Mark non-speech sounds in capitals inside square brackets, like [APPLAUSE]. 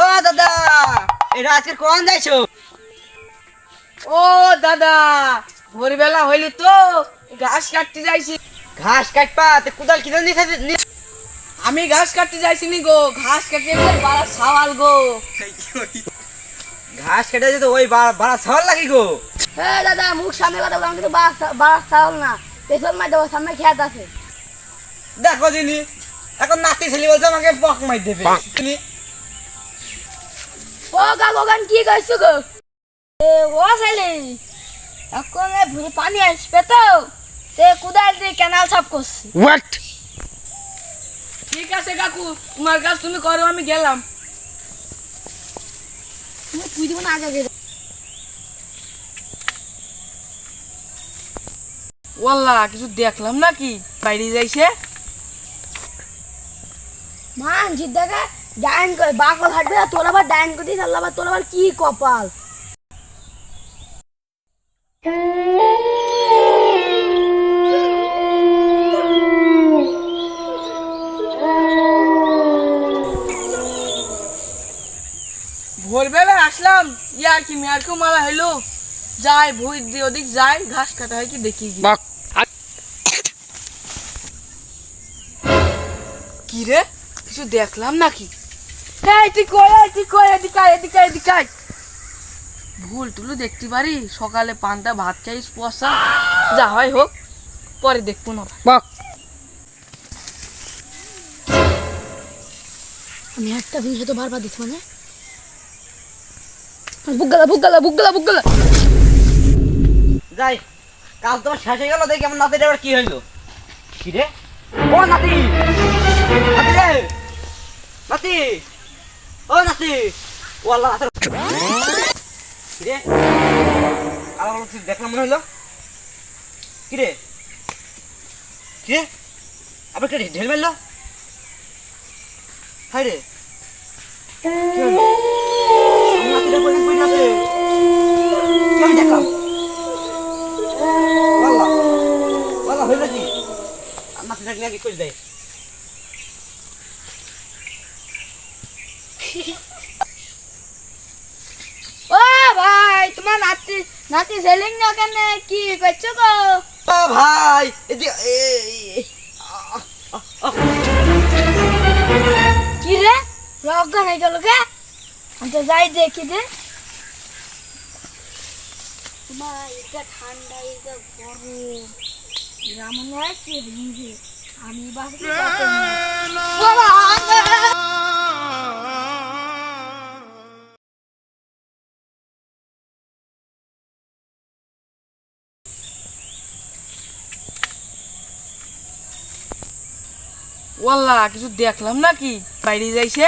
ও দাদা এটা আজকে কোন যাইছো? ও দাদা ভোরবেলা হইলি তো ঘাস কাটতে যাইছি। ঘাস কাটপা তে কুদাল কি আমি ঘাস কাটতে যাইছি নি গো ঘাস কাটতে বাড়া সাওয়াল গো। ঘাস কেটে যেত ওই বাড়া সওয়াল লাগি গো। হ্যাঁ দাদা মুখ সামনে কথা বললাম কিন্তু চাল না। পেছন মাই দেবো সামনে খেয়াত আছে। দেখো জিনি এখন নাতি ছেলে বলছে আমাকে পক মাই দেবে? ও গান কি কইছো গো? এ ও ছেলে এখন এ ভুঁড়ি পানি আসবে তো। তে কুদাল দিয়ে ক্যানাল সাফ করছি। ঠিক আছে কাকু তোমার কাজ তুমি করো আমি গেলাম। তুমি তুই দিব না আগে আগে। ওয়াল্লা কিছু দেখলাম নাকি? বাইরে যাইছে? মান জিদ্দাকে ডাইন করে বাকল হাঁটবে আর তোর আবার ডাইন করে দিস আল্লাহ তোর আবার কি কপাল? ভোরবেলা আসলাম ইয়ার কি মেয়ারকেও মারা হইল? যাই ভুই দিয়ে ওদিক যাই ঘাস কাটা হয় কি দেখি। কি রে কিছু দেখলাম নাকি? এই তুই কই আয়, তুই কই এদিকে আয়, এদিকে আয়, এদিকে আয়। ভুল টুলু দেখতে পারি সকালে পান্তা ভাত খাইস পয়সা যা হয় হোক পরে দেখব না। আমি একটা জিনিস তো বারবার দিচ্ছি মানে? বুক গেলা বুক গেলা বুক গেলা বুক গেলা। যাই কাল তোমার শেষ হয়ে গেল দেখি আমার নাতিটা এবার কি হইল। কি রে? ও নাতি! নাতি রে! নাতি! ও নাসি ওয়াল্লাহ, হাতের কিরে? আলাদা আলাদা দেখলাম মনে হলো। কিরে? কিরে? আবার কে ঢেল মারলো? হাই রে। দেখলাম। আল্লাহ আল্লাহ হইল কি আমার নাকি করে দেয়? [LAUGHS] ও ভাই তোমার নাতি নাতি সেলিং না কেন? কি করছ গো? ও ভাই কি রে? লজ্ঞা নাই গেল কে তো যাই দেখি দে। তোমার এটা ঠান্ডা এটা গরম। হয় কি হিন্দি আমি বাবা ওয়াল্লা কিছু দেখলাম নাকি? বাইরে যাইছে?